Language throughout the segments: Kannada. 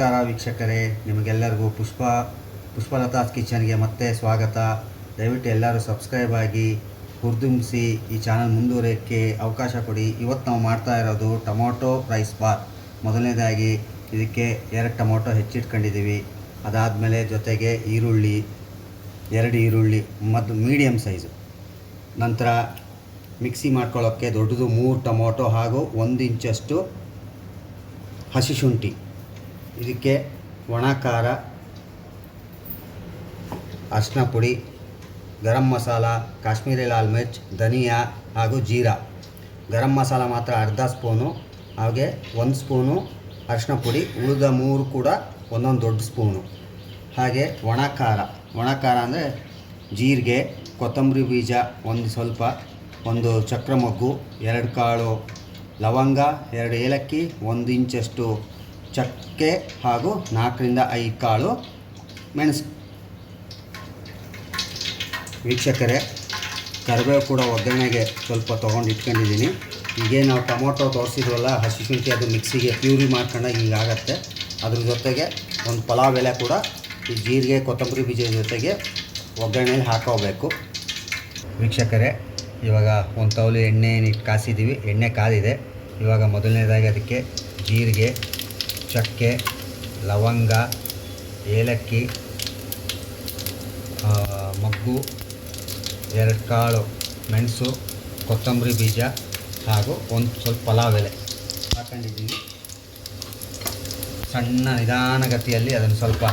ನಮಸ್ಕಾರ ವೀಕ್ಷಕರೇ, ನಿಮಗೆಲ್ಲರಿಗೂ ಪುಷ್ಪ ಪುಷ್ಪಲತಾಸ್ ಕಿಚನ್ಗೆ ಮತ್ತೆ ಸ್ವಾಗತ. ದಯವಿಟ್ಟು ಎಲ್ಲರೂ ಸಬ್ಸ್ಕ್ರೈಬ್ ಆಗಿ ಹುರಿದುಂಬಿಸಿ ಈ ಚಾನಲ್ ಮುಂದುವರಿಯೋಕ್ಕೆ ಅವಕಾಶ ಕೊಡಿ. ಇವತ್ತು ನಾವು ಮಾಡ್ತಾ ಇರೋದು ಟೊಮೊಟೊ ರೈಸ್ ಬಾತ್ ಮೊದಲನೇದಾಗಿ ಇದಕ್ಕೆ ಎರಡು ಟೊಮೊಟೊ ಹೆಚ್ಚಿಟ್ಕೊಂಡಿದ್ದೀವಿ. ಅದಾದಮೇಲೆ ಜೊತೆಗೆ ಈರುಳ್ಳಿ, ಎರಡು ಈರುಳ್ಳಿ ಮತ್ತು ಮೀಡಿಯಮ್ ಸೈಜು. ನಂತರ ಮಿಕ್ಸಿ ಮಾಡ್ಕೊಳ್ಳೋಕ್ಕೆ ದೊಡ್ಡದು ಮೂರು ಟೊಮೊಟೊ ಹಾಗೂ ಒಂದು ಇಂಚಷ್ಟು ಹಸಿ ಶುಂಠಿ. ಇದಕ್ಕೆ ಒಣ ಖಾರ ಅರಿಶಿನ ಪುಡಿ ಗರಂ ಮಸಾಲ, ಕಾಶ್ಮೀರಿ ಲಾಲ್ ಮಿರ್ಚ್, ಧನಿಯಾ ಹಾಗೂ ಜೀರಾ. ಗರಂ ಮಸಾಲ ಮಾತ್ರ ಅರ್ಧ ಸ್ಪೂನು, ಹಾಗೆ ಒಂದು ಸ್ಪೂನು ಅರಿಶಿನ ಪುಡಿ ಉಳಿದ ಮೂರು ಕೂಡ ಒಂದೊಂದು ದೊಡ್ಡ ಸ್ಪೂನು. ಹಾಗೆ ಒಣ ಖಾರ ಒಣ ಖಾರ ಅಂದರೆ ಜೀರಿಗೆ, ಕೊತ್ತಂಬರಿ ಬೀಜ, ಒಂದು ಸ್ವಲ್ಪ, ಒಂದು ಚಕ್ರ ಮೊಗ್ಗು ಎರಡು ಕಾಳು ಲವಂಗ, ಎರಡು ಏಲಕ್ಕಿ, ಒಂದು ಇಂಚಷ್ಟು ಚಕ್ಕೆ ಹಾಗೂ ನಾಲ್ಕರಿಂದ ಐದು ಕಾಳು ಮೆಣಸು. ವೀಕ್ಷಕರೇ, ಕರಿಬೇವು ಕೂಡ ಒಗ್ಗರಣೆಗೆ ಸ್ವಲ್ಪ ತೊಗೊಂಡು ಇಟ್ಕೊಂಡಿದ್ದೀನಿ. ಈಗೇನು ನಾವು ಟೊಮೊಟೊ ತೋರಿಸಿದ್ವಲ್ಲ, ಹಸಿ ಶುಂಠಿ ಅದು ಮಿಕ್ಸಿಗೆ ಪ್ಯೂರಿ ಮಾಡ್ಕೊಂಡಾಗ ಹೀಗಾಗತ್ತೆ ಅದ್ರ ಜೊತೆಗೆ ಒಂದು ಪಲಾವ್ ಎಲೆ ಕೂಡ ಈ ಜೀರಿಗೆ, ಕೊತ್ತಂಬರಿ ಬೀಜದ ಜೊತೆಗೆ ಒಗ್ಗರಣೆಯಲ್ಲಿ ಹಾಕೋಬೇಕು. ವೀಕ್ಷಕರೇ, ಇವಾಗ ಒಂದು ತೌಲು ಎಣ್ಣೆ ಕಾಸಿದ್ದೀವಿ. ಎಣ್ಣೆ ಕಾದಿದೆ. ಇವಾಗ ಮೊದಲನೇದಾಗಿ ಅದಕ್ಕೆ ಜೀರಿಗೆ ಚಕ್ಕೆ, ಲವಂಗ, ಏಲಕ್ಕಿ ಮಗ್ಗು ಎರಡು ಕಾಳು ಮೆಣಸು, ಕೊತ್ತಂಬರಿ ಬೀಜ ಹಾಗೂ ಒಂದು ಸ್ವಲ್ಪ ಪಲಾವ್ ಎಲೆ ಹಾಕೊಂಡಿದ್ದೀನಿ ಸಣ್ಣ ನಿಧಾನಗತಿಯಲ್ಲಿ ಅದನ್ನು ಸ್ವಲ್ಪ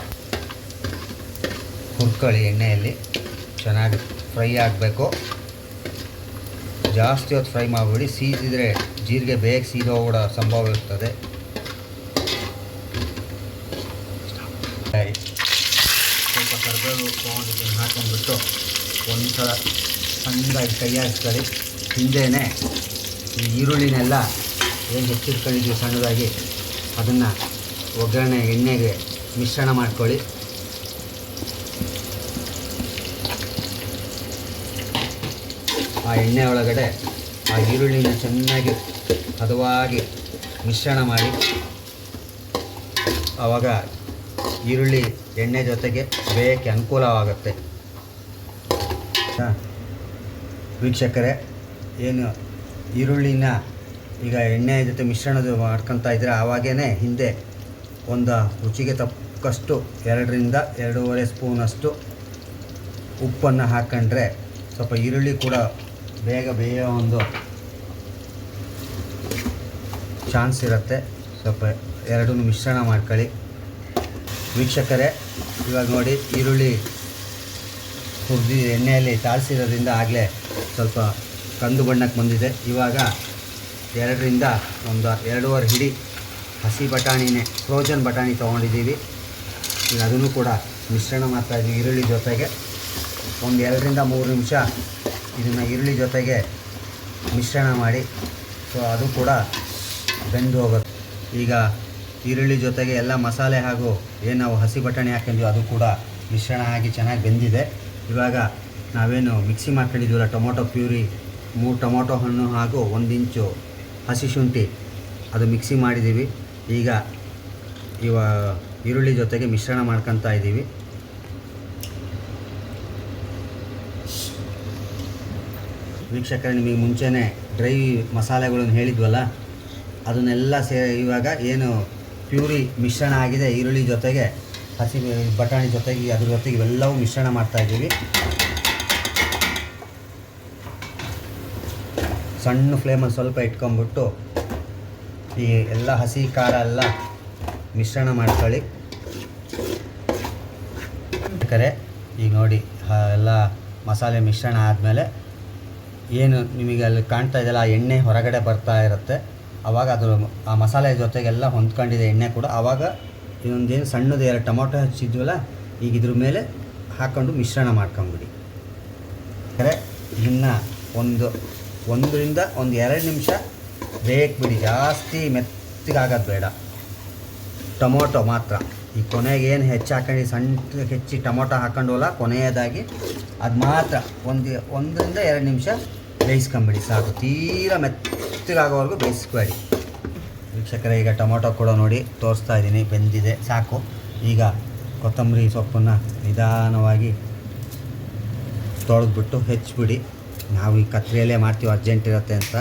ಹುರ್ಕೊಳ್ಳಿ ಎಣ್ಣೆಯಲ್ಲಿ. ಚೆನ್ನಾಗಿ ಫ್ರೈ ಆಗಬೇಕು. ಜಾಸ್ತಿ ಹೊತ್ತು ಫ್ರೈ ಮಾಡಿಬಿಡಿ. ಸೀದಿದ್ರೆ ಜೀರಿಗೆ ಬೇಗ ಸೀದೋಗ್ಬಿಡೋ ಸಂಭವ ಇರ್ತದೆ. ಸ್ವಲ್ಪ ಕರ್ಬೇವು ತೊಗೊಂಡು ಇದನ್ನು ಹಾಕೊಂಡ್ಬಿಟ್ಟು ಒಂದು ಸಲ ಸಣ್ಣದಾಗಿ ಕೈ ಹಾಕ್ಸ್ಕೊಳ್ಳಿ ಹಿಂದೆಯೇ ಈ ಈರುಳ್ಳಿನೆಲ್ಲ ಏನು ಹೆಚ್ಚಿಟ್ಕೊಂಡಿದ್ದೀವಿ ಸಣ್ಣದಾಗಿ ಅದನ್ನು ಒಗ್ಗರಣೆ ಎಣ್ಣೆಗೆ ಮಿಶ್ರಣ ಮಾಡ್ಕೊಳ್ಳಿ ಆ ಎಣ್ಣೆ ಒಳಗಡೆ ಆ ಈರುಳ್ಳಿನ ಚೆನ್ನಾಗಿ ಹದವಾಗಿ ಮಿಶ್ರಣ ಮಾಡಿ ಆವಾಗ ಈರುಳ್ಳಿ ಎಣ್ಣೆ ಜೊತೆಗೆ ಬೇಯಕ್ಕೆ ಅನುಕೂಲವಾಗುತ್ತೆ. ವೀಕ್ಷಕರೇ, ಏನು ಈರುಳ್ಳಿನ ಈಗ ಎಣ್ಣೆ ಜೊತೆ ಮಿಶ್ರಣದ ಮಾಡ್ಕೊತಾ ಇದ್ದರೆ ಆವಾಗೇ ಹಿಂದೆ ಒಂದು ರುಚಿಗೆ ತಕ್ಕಷ್ಟು ಎರಡರಿಂದ ಎರಡೂವರೆ ಸ್ಪೂನಷ್ಟು ಉಪ್ಪನ್ನು ಹಾಕ್ಕೊಂಡ್ರೆ ಸ್ವಲ್ಪ ಈರುಳ್ಳಿ ಕೂಡ ಬೇಗ ಬೇಯೋ ಒಂದು ಚಾನ್ಸ್ ಇರುತ್ತೆ. ಸ್ವಲ್ಪ ಎರಡೂ ಮಿಶ್ರಣ ಮಾಡ್ಕೊಳ್ಳಿ. ವೀಕ್ಷಕರೇ, ಇವಾಗ ನೋಡಿ, ಈರುಳ್ಳಿ ಹುರಿದು ಎಣ್ಣೆಯಲ್ಲಿ ತಾಳಿಸಿರೋದ್ರಿಂದ ಆಗಲೇ ಸ್ವಲ್ಪ ಕಂದು ಬಣ್ಣಕ್ಕೆ ಬಂದಿದೆ. ಇವಾಗ ಎರಡರಿಂದ ಒಂದು ಎರಡೂವರೆ ಹಿಡಿ ಹಸಿ ಬಟಾಣಿನೇ ಫ್ರೋಜನ್ ಬಟಾಣಿ ತೊಗೊಂಡಿದ್ದೀವಿ. ಈಗ ಅದನ್ನು ಕೂಡ ಮಿಶ್ರಣ ಮಾಡ್ತಾಯಿದ್ದೀವಿ ಈರುಳ್ಳಿ ಜೊತೆಗೆ. ಒಂದು ಎರಡರಿಂದ ಮೂರು ನಿಮಿಷ ಇದನ್ನು ಈರುಳ್ಳಿ ಜೊತೆಗೆ ಮಿಶ್ರಣ ಮಾಡಿ, ಸೊ ಅದು ಕೂಡ ಬೆಂದು ಹೋಗುತ್ತೆ. ಈಗ ಈರುಳ್ಳಿ ಜೊತೆಗೆ ಎಲ್ಲ ಮಸಾಲೆ ಹಾಗೂ ಏನು ನಾವು ಹಸಿ ಬಟಾಣಿ ಹಾಕಿದ್ವಿ ಅದು ಕೂಡ ಮಿಶ್ರಣ ಆಗಿ ಚೆನ್ನಾಗಿ ಬೆಂದಿದೆ. ಇವಾಗ ನಾವೇನು ಮಿಕ್ಸಿ ಮಾಡ್ಕೊಂಡಿದ್ದೀವಲ್ಲ, ಟೊಮೊಟೊ ಪ್ಯೂರಿ, ಮೂರು ಟೊಮೊಟೊ ಹಣ್ಣು ಹಾಗೂ ಒಂದು ಇಂಚು ಹಸಿ ಶುಂಠಿ, ಅದು ಮಿಕ್ಸಿ ಮಾಡಿದ್ದೀವಿ. ಈಗ ಇವ ಈರುಳ್ಳಿ ಜೊತೆಗೆ ಮಿಶ್ರಣ ಮಾಡ್ಕೊತಾ ಇದ್ದೀವಿ. ವೀಕ್ಷಕರ, ನಿಮಗೆ ಮುಂಚೆನೇ ಡ್ರೈ ಮಸಾಲೆಗಳನ್ನು ಹೇಳಿದ್ವಲ್ಲ, ಅದನ್ನೆಲ್ಲ ಸೇ ಇವಾಗ ಏನು ಪ್ಯೂರಿ ಮಿಶ್ರಣ ಆಗಿದೆ, ಈರುಳ್ಳಿ ಜೊತೆಗೆ ಹಸಿ ಬಟಾಣಿ ಜೊತೆಗೆ ಅದ್ರ ಜೊತೆಗೆ ಇವೆಲ್ಲವೂ ಮಿಶ್ರಣ ಮಾಡ್ತಾ ಇದ್ದೀವಿ. ಸಣ್ಣ ಫ್ಲೇಮಲ್ಲಿ ಸ್ವಲ್ಪ ಇಟ್ಕೊಂಬಿಟ್ಟು ಈ ಎಲ್ಲ ಹಸಿ ಖಾರ ಎಲ್ಲ ಮಿಶ್ರಣ ಮಾಡ್ಕೊಳ್ಳಿ. ಕರೆ, ಈಗ ನೋಡಿ ಎಲ್ಲ ಮಸಾಲೆ ಮಿಶ್ರಣ ಆದಮೇಲೆ ಏನು ನಿಮಗೆ ಅಲ್ಲಿ ಕಾಣ್ತಾ ಇದೆಯಲ್ಲ, ಆ ಎಣ್ಣೆ ಹೊರಗಡೆ ಬರ್ತಾ ಇರುತ್ತೆ. ಆವಾಗ ಅದು ಆ ಮಸಾಲೆ ಜೊತೆಗೆಲ್ಲ ಹೊಂದ್ಕೊಂಡಿದೆ ಎಣ್ಣೆ ಕೂಡ. ಆವಾಗ ಇನ್ನೊಂದೇನು ಸಣ್ಣದು ಎರಡು ಟೊಮೊಟೊ ಹಚ್ಚಿದ್ವಲ್ಲ, ಈಗ ಇದ್ರ ಮೇಲೆ ಹಾಕ್ಕೊಂಡು ಮಿಶ್ರಣ ಮಾಡ್ಕೊಂಬಿಡಿ. ಅಂದರೆ ಇನ್ನು ಒಂದು, ಒಂದರಿಂದ ಒಂದು ಎರಡು ನಿಮಿಷ ಬೇಯಕ್ಬಿಡಿ ಜಾಸ್ತಿ ಮೆತ್ತಗಾಗೋದು ಬೇಡ. ಟೊಮೊಟೊ ಮಾತ್ರ. ಈ ಕೊನೆಗೆ ಏನು ಹೆಚ್ಚು ಹಾಕೊಂಡು ಸಣ್ಣ ಹೆಚ್ಚಿ ಟೊಮೊಟೊ ಹಾಕೊಂಡವಲ್ಲ ಕೊನೆಯದಾಗಿ ಅದು ಮಾತ್ರ. ಒಂದು, ಒಂದರಿಂದ ಎರಡು ನಿಮಿಷ ಬೇಯಿಸ್ಕೊಂಬಿಡಿ ಸಾಕು. ತೀರಾ ಮೆತ್ತಗಾಗೋವರೆಗೂ ಬೇಯಿಸ್ಬೇಡಿ. ವೀಕ್ಷಕರೇ, ಈಗ ಟೊಮೊಟೊ ಕೂಡ ನೋಡಿ ತೋರಿಸ್ತಾ ಇದ್ದೀನಿ, ಬೆಂದಿದೆ, ಸಾಕು. ಈಗ ಕೊತ್ತಂಬರಿ ಸೊಪ್ಪನ್ನು ನಿಧಾನವಾಗಿ ತೊಳೆದ್ಬಿಟ್ಟು ಹೆಚ್ಚಿಬಿಡಿ. ನಾವು ಈ ಕತ್ರಿಯಲ್ಲೇ ಮಾಡ್ತೀವಿ, ಅರ್ಜೆಂಟ್ ಇರುತ್ತೆ ಅಂತ.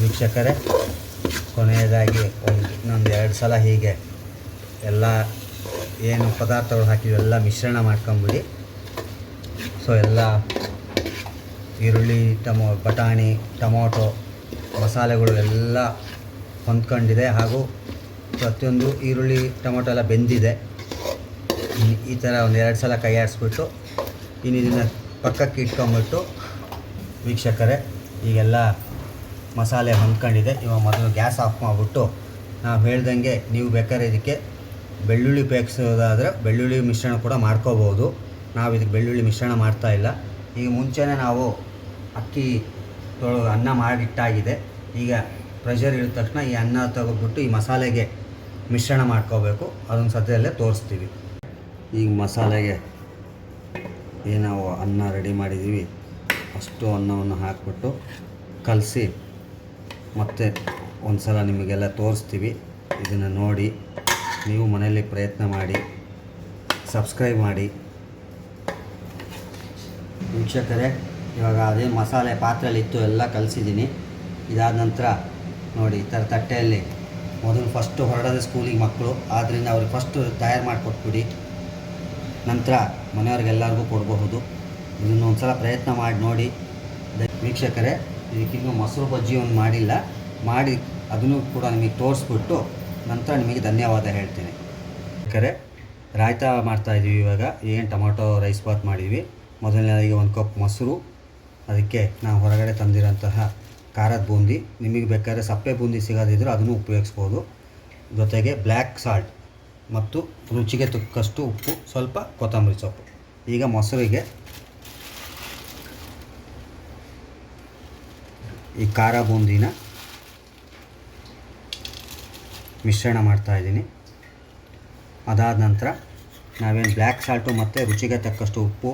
ವೀಕ್ಷಕರೇ, ಕೊನೆಯದಾಗಿ ಒಂದು ಎರಡು ಸಲ ಹೀಗೆ ಎಲ್ಲ ಏನು ಪದಾರ್ಥಗಳು ಹಾಕಿದ್ವಿ, ಎಲ್ಲ ಮಿಶ್ರಣ ಮಾಡ್ಕೊಂಬಿಡಿ. ಸೊ ಎಲ್ಲ ಈರುಳ್ಳಿ, ಟಮೊ, ಬಟಾಣಿ, ಟೊಮೊಟೊ, ಮಸಾಲೆಗಳು ಎಲ್ಲ ಹೊಂದ್ಕೊಂಡಿದೆ ಹಾಗೂ ಪ್ರತಿಯೊಂದು ಈರುಳ್ಳಿ, ಟೊಮೊಟೊ ಎಲ್ಲ ಬೆಂದಿದೆ. ಈ- ಥರ ಒಂದು ಎರಡು ಸಲ ಕೈ ಆಡಿಸ್ಬಿಟ್ಟು ಇನ್ನು ಇದನ್ನು ಪಕ್ಕಕ್ಕೆ ಇಟ್ಕೊಂಬಿಟ್ಟು ವೀಕ್ಷಕರೇ, ಈಗೆಲ್ಲ ಮಸಾಲೆ ಹೊಂದ್ಕೊಂಡಿದೆ. ಇವಾಗ ಮೊದಲು ಗ್ಯಾಸ್ ಆಫ್ ಮಾಡಿಬಿಟ್ಟು ನಾವು ಹೇಳ್ದಂಗೆ ನೀವು ಬೇಕಾದ್ರೆ ಇದಕ್ಕೆ ಬೆಳ್ಳುಳ್ಳಿ ಉಪಯೋಗಿಸೋದಾದರೆ ಬೆಳ್ಳುಳ್ಳಿ ಮಿಶ್ರಣ ಕೂಡ ಮಾಡ್ಕೋಬೋದು. ನಾವು ಇದಕ್ಕೆ ಬೆಳ್ಳುಳ್ಳಿ ಮಿಶ್ರಣ ಮಾಡ್ತಾ ಇಲ್ಲ. ಈಗ ಮುಂಚೆನೇ ನಾವು ಅಕ್ಕಿ ತೊಳೆ ಅನ್ನ ಮಾಡಿಟ್ಟಾಗಿದೆ. ಈಗ ಪ್ರೆಷರ್ ಇಳಿದ ತಕ್ಷಣ ಈ ಅನ್ನ ತೆಗೆದ್ಬಿಟ್ಟು ಈ ಮಸಾಲೆಗೆ ಮಿಶ್ರಣ ಮಾಡ್ಕೋಬೇಕು. ಅದನ್ನು ಸದ್ಯದಲ್ಲೇ ತೋರಿಸ್ತೀವಿ. ಈಗ ಮಸಾಲೆಗೆ ಏನು ನಾವು ಅನ್ನ ರೆಡಿ ಮಾಡಿದ್ದೀವಿ. ಅಷ್ಟು ಅನ್ನವನ್ನು ಹಾಕಿಬಿಟ್ಟು ಕಲಸಿ ಮತ್ತೆ ಒಂದು ಸಲ ನಿಮಗೆಲ್ಲ ತೋರಿಸ್ತೀವಿ. ಇದನ್ನು ನೋಡಿ, ನೀವು ಮನೆಯಲ್ಲಿ ಪ್ರಯತ್ನ ಮಾಡಿ ಸಬ್ಸ್ಕ್ರೈಬ್ ಮಾಡಿ. ವೀಕ್ಷಕರೇ, ಇವಾಗ ಅದೇ ಮಸಾಲೆ ಪಾತ್ರೆಯಲ್ಲಿ ಇತ್ತು ಎಲ್ಲ ಕಲಿಸಿದ್ದೀನಿ. ಇದಾದ ನಂತರ ನೋಡಿ, ಈ ಥರ ತಟ್ಟೆಯಲ್ಲಿ ಮೊದಲು ಫಸ್ಟು ಹೊರಡೋದು ಸ್ಕೂಲಿಗೆ ಮಕ್ಕಳು. ಆದ್ದರಿಂದ ಅವ್ರಿಗೆ ಫಸ್ಟು ತಯಾರು ಮಾಡಿಕೊಟ್ಬಿಡಿ. ನಂತರ ಮನೆಯವ್ರಿಗೆಲ್ಲರಿಗೂ ಕೊಡಬಹುದು. ಇದನ್ನು ಒಂದು ಸಲ ಪ್ರಯತ್ನ ಮಾಡಿ ನೋಡಿ. ವೀಕ್ಷಕರೇ ಇದಕ್ಕಿನ್ನೂ ಮೊಸರು ಬಜ್ಜಿ ಒಂದು ಮಾಡಿಲ್ಲ. ಮಾಡಿ ಅದನ್ನು ಕೂಡ ನಿಮಗೆ ತೋರಿಸ್ಬಿಟ್ಟು ನಂತರ ನಿಮಗೆ ಧನ್ಯವಾದ ಹೇಳ್ತೀನಿ. ಕರೆ ರಾಯ್ತ ಮಾಡ್ತಾಯಿದ್ದೀವಿ ಇವಾಗ. ಏನು ಟೊಮೊಟೊ ರೈಸ್ ಬಾತ್ ಮಾಡಿದ್ವಿ. ಮೊದಲನೇದಾಗಿ ಒಂದು ಕಪ್ ಮೊಸರು, ಅದಕ್ಕೆ ನಾವು ಹೊರಗಡೆ ತಂದಿರೋಂತಹ ಖಾರದ ಬೂಂದಿ. ನಿಮಗೆ ಬೇಕಾದ್ರೆ ಸಪ್ಪೆ ಬೂಂದಿ ಸಿಗೋದಿದ್ರೆ ಅದನ್ನು ಉಪಯೋಗಿಸ್ಬೋದು. ಜೊತೆಗೆ ಬ್ಲ್ಯಾಕ್ ಸಾಲ್ಟ್ ಮತ್ತು ರುಚಿಗೆ ತಕ್ಕಷ್ಟು ಉಪ್ಪು, ಸ್ವಲ್ಪ ಕೊತ್ತಂಬರಿ ಸೊಪ್ಪು. ಈಗ ಮೊಸರಿಗೆ ಈ ಖಾರ ಬೂಂದಿನ ಮಿಶ್ರಣ ಮಾಡ್ತಾಯಿದ್ದೀನಿ ಅದಾದ ನಂತರ ನಾವೇನು ಬ್ಲ್ಯಾಕ್ ಸಾಲ್ಟು ಮತ್ತು ರುಚಿಗೆ ತಕ್ಕಷ್ಟು ಉಪ್ಪು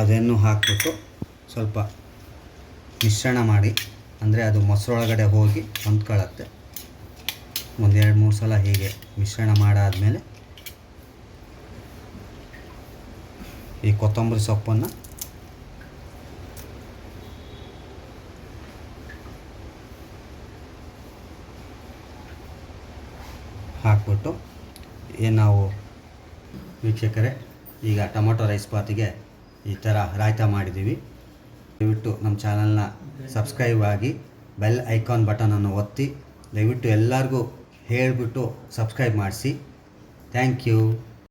ಅದನ್ನು ಹಾಕಿಬಿಟ್ಟು ಸ್ವಲ್ಪ ಮಿಶ್ರಣ ಮಾಡಿ, ಅಂದರೆ ಅದು ಮೊಸರೊಳಗಡೆ ಹೋಗಿ ಹೊಂದ್ಕೊಳ್ಳುತ್ತೆ. ಒಂದೆರಡು ಮೂರು ಸಲ ಹೀಗೆ ಮಿಶ್ರಣ ಮಾಡಾದಮೇಲೆ ಈ ಕೊತ್ತಂಬರಿ ಸೊಪ್ಪನ್ನು ಹಾಕ್ಬಿಟ್ಟು ಏನು ನಾವು ವೀಕ್ಷಕರೇ, ಈಗ ಟೊಮೊಟೊ ರೈಸ್ ಬಾತಿಗೆ ಈ ಥರ ರಾಯ್ತ ಮಾಡಿದ್ದೀವಿ. ದಯವಿಟ್ಟು ನಮ್ಮ ಚಾನಲ್ನ ಸಬ್ಸ್ಕ್ರೈಬ್ ಆಗಿ ಬೆಲ್ ಐಕಾನ್ ಬಟನನ್ನು ಒತ್ತಿ, ದಯವಿಟ್ಟು ಎಲ್ಲರಿಗೂ ಹೇಳಿಬಿಟ್ಟು ಸಬ್ಸ್ಕ್ರೈಬ್ ಮಾಡಿಸಿ. Thank you.